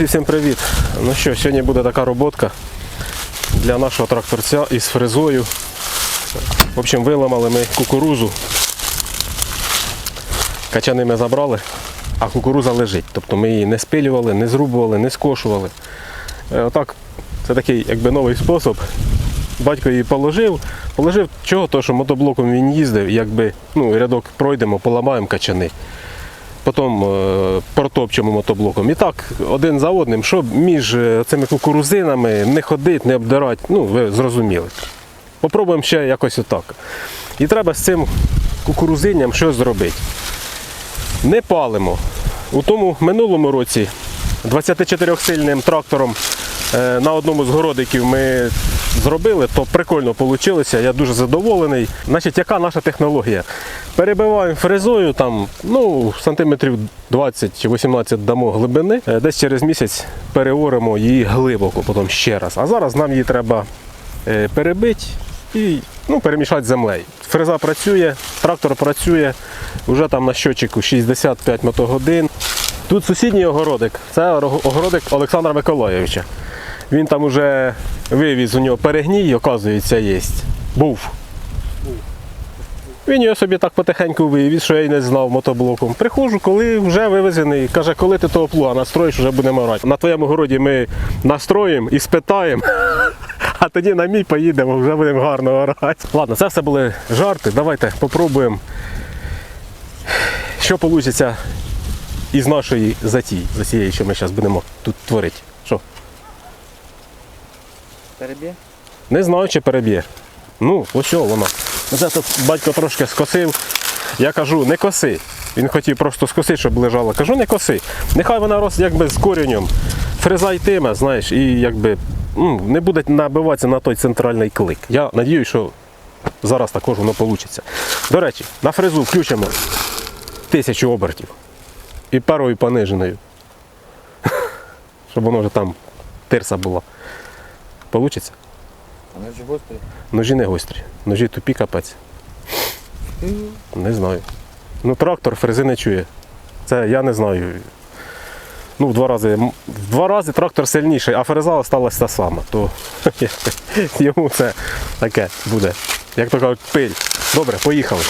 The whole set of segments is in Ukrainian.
Друзі, всім привіт! Ну що, сьогодні буде така роботка для нашого тракторця із фрезою. В общем, виламали ми кукурузу. Качани ми забрали, а кукуруза лежить. Тобто ми її не спилювали, не зрубували, не скошували. Е, Отак, це такий якби новий спосіб. Батько її положив. Положив чого? То, що мотоблоком він їздив, якби ну, рядок пройдемо, поламаємо качани потім е, протопчемо мотоблоком. І так, один за одним, щоб між е, цими кукурузинами не ходити, не обдирати. Ну, ви зрозуміли. Попробуємо ще якось отак. І треба з цим кукурузинням щось зробити. Не палимо. У тому минулому році 24-сильним трактором е, на одному з городиків ми зробили, то прикольно вийшло. Я дуже задоволений. Значить, яка наша технологія? Перебиваємо фрезою, там, ну, сантиметрів 20-18 дамо глибини. Е, Десь через місяць переоримо її глибоко, потім ще раз. А зараз нам її треба е, перебити і ну, перемішати землею. Фреза працює, трактор працює, вже там на щотчику 65 мотогодин. Тут сусідній огородик, це огородик Олександра Миколаєвича. Він там уже вивіз у нього перегній, оказується, є. Був. Він його собі так потихеньку вивіз, що я й не знав мотоблоком. Приходжу, коли вже вивезений, каже, коли ти того плуга настроїш, вже будемо орати. На твоєму городі ми настроїмо і спитаємо, а тоді на мій поїдемо, вже будемо гарно орати. Ладно, це все були жарти. Давайте попробуємо, що вийде із нашої затії, за цією, що ми зараз будемо тут творити. Переб'є? Не знаю, чи переб'є. Ну, ось воно. Оце тут батько трошки скосив. Я кажу, не коси. Він хотів просто скосити, щоб лежало. Кажу, не коси. Нехай вона росте якби з коренем. Фреза йтиме, знаєш, і якби не буде набиватися на той центральний клик. Я сподіваюся, що зараз також воно вийде. До речі, на фрезу включимо тисячу обертів. І парою пониженою. Щоб воно вже там тирса була. Получиться? А ми гострі. Ножі не гострі. Ножі тупі капець. Не знаю. Ну, трактор фрези не чує. Це я не знаю. Ну, в два рази, в два рази трактор сильніший, а фреза осталась та сама. То йому це таке буде. Як то кажуть, пиль. Добре, поїхали.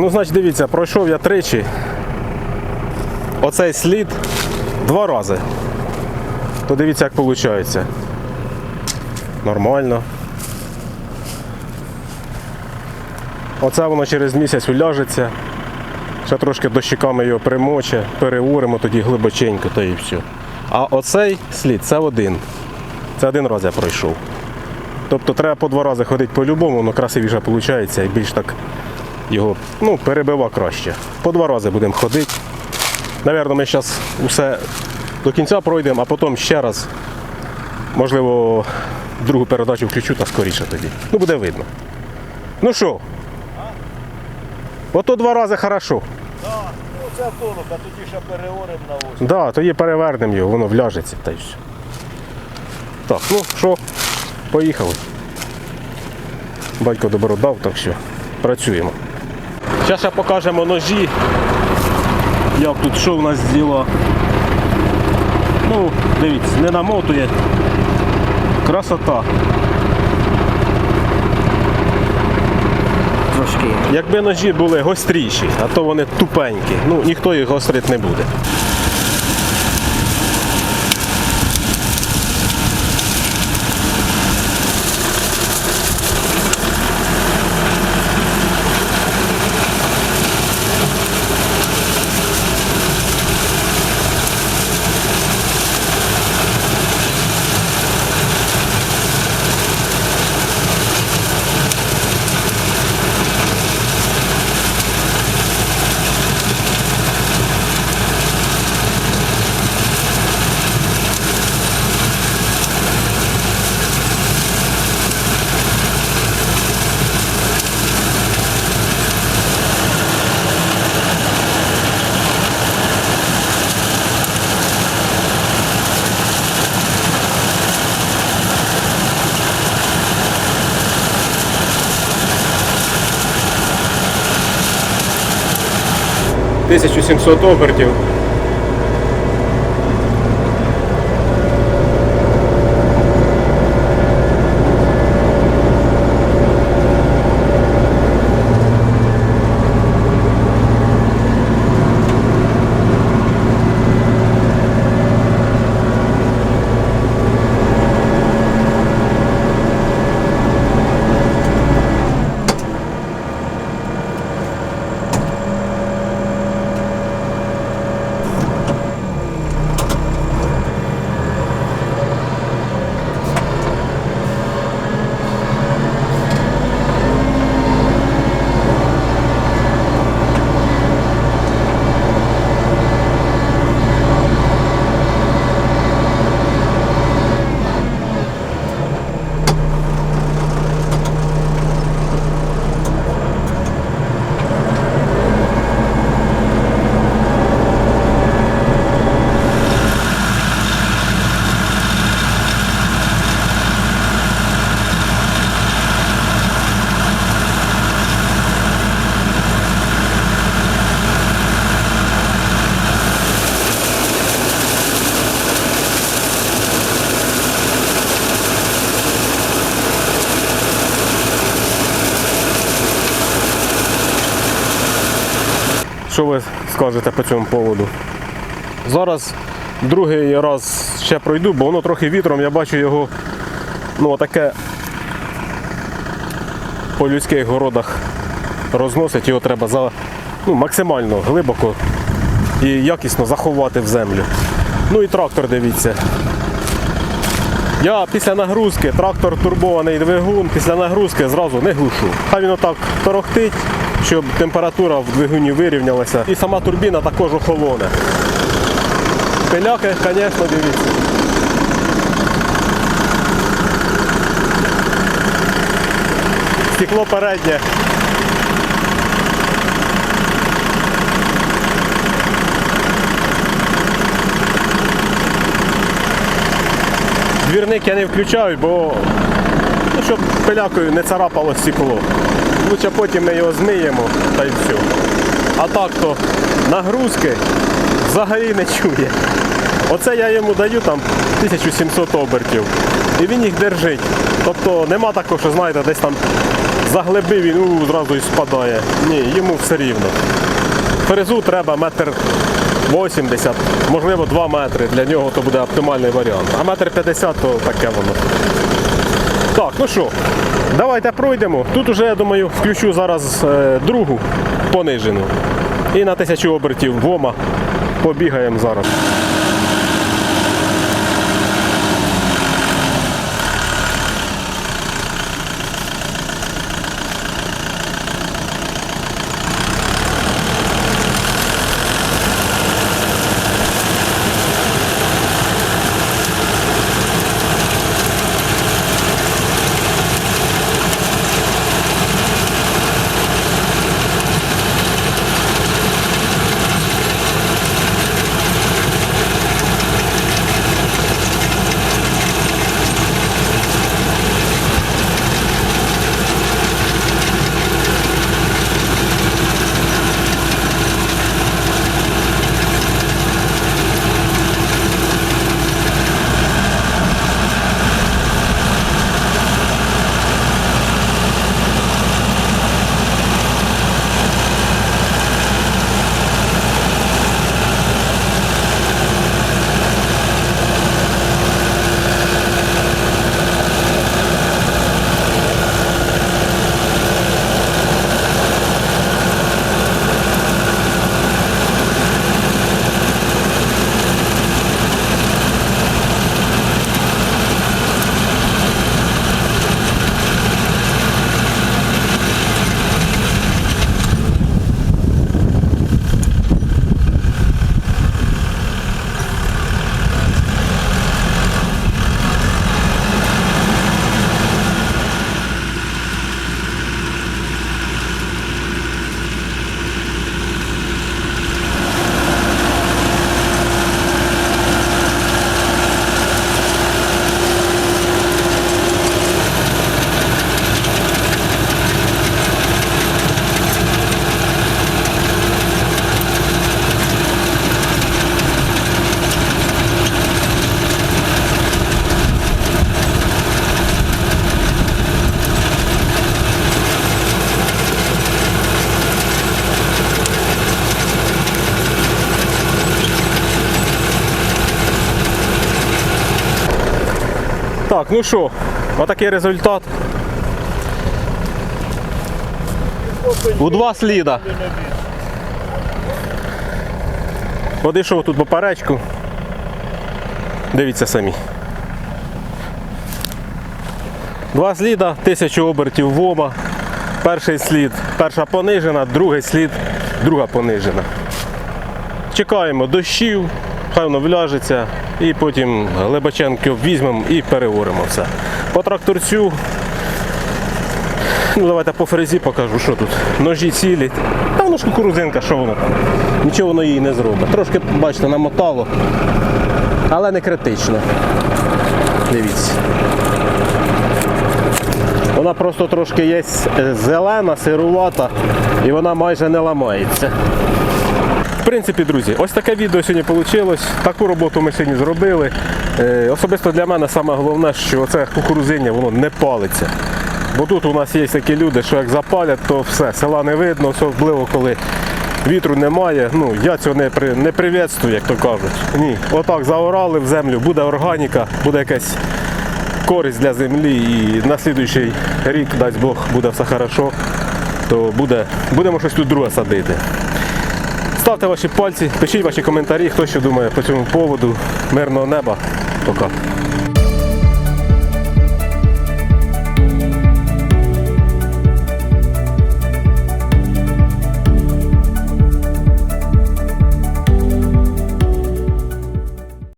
Ну значить дивіться, пройшов я тричі. Оцей слід два рази. То дивіться, як виходить. Нормально. Оце воно через місяць уляжеться. Ще трошки дощиками його примоче, переуримо тоді глибоченько, то і все. А оцей слід це один. Це один раз я пройшов. Тобто треба по два рази ходити по-любому, воно красивіше виходить і більш так його ну, перебива краще. По два рази будемо ходити. Навірно, ми зараз усе до кінця пройдемо, а потім ще раз, можливо, другу передачу включу та скоріше тоді. Ну, буде видно. Ну що? Ото два рази хорошо. Ну, це толок, а тоді ще переорем на ось. Так, да, тоді перевернемо його, воно вляжеться та й все. Так, ну що, поїхали. Батько добро дав, так що працюємо. Зараз ще покажемо ножі. Як тут що в нас діло. Ну, дивіться, не намотує. Красота. Трошки. Якби ножі були гостріші, а то вони тупенькі. Ну, ніхто їх гострити не буде. Тисячу сімсот обертів. Що ви скажете по цьому поводу? Зараз другий раз ще пройду, бо воно трохи вітром, я бачу його ну, таке по людських городах розносить, його треба за, ну, максимально глибоко і якісно заховати в землю. Ну і трактор дивіться. Я після нагрузки, трактор турбований двигун, після нагрузки зразу не глушу. Хай він отак торохтить, щоб температура в двигуні вирівнялася. І сама турбіна також охолоне. Пиляки, звісно, дивіться. Стекло переднє. Двірник я не включаю, бо ну, щоб пилякою не царапало стекло. Лучше потім ми його змиємо та й все. А так то нагрузки взагалі не чує. Оце я йому даю там 1700 обертів. І він їх держить. Тобто нема такого, що знаєте, десь там заглибив він, у, зразу і спадає. Ні, йому все рівно. Фрезу треба метр 80, можливо 2 метри. Для нього то буде оптимальний варіант. А метр 50 то таке воно. Так, ну що, давайте пройдемо. Тут уже, я думаю, включу зараз е, другу понижену. І на тисячу обертів вома побігаємо зараз. Ну що, отакий результат. У два сліда. Подійшов тут поперечку. Дивіться самі. Два сліда, тисячу обертів вома. Перший слід, перша понижена, другий слід, друга понижена. Чекаємо дощів, хай воно вляжеться, і потім глибоченки візьмемо і переоримо все. По тракторцю, ну давайте по фрезі покажу, що тут. Ножі цілі. Та воно ж кукурузинка, що воно там. Нічого воно їй не зробить. Трошки, бачите, намотало, але не критично. Дивіться. Вона просто трошки є зелена, сирувата, і вона майже не ламається. Принципі, друзі, ось таке відео сьогодні вийшло. Таку роботу ми сьогодні зробили. Е, особисто для мене саме головне, що це кукурузиння воно не палиться. Бо тут у нас є такі люди, що як запалять, то все, села не видно, особливо коли вітру немає. Ну, я цього не, при, не привітствую, як то кажуть. Ні, отак заорали в землю, буде органіка, буде якась користь для землі і на слідуючий рік, дасть Бог, буде все хорошо, то буде, будемо щось тут друге садити. Ставте ваші пальці, пишіть ваші коментарі, хто що думає по цьому поводу. Мирного неба. Пока.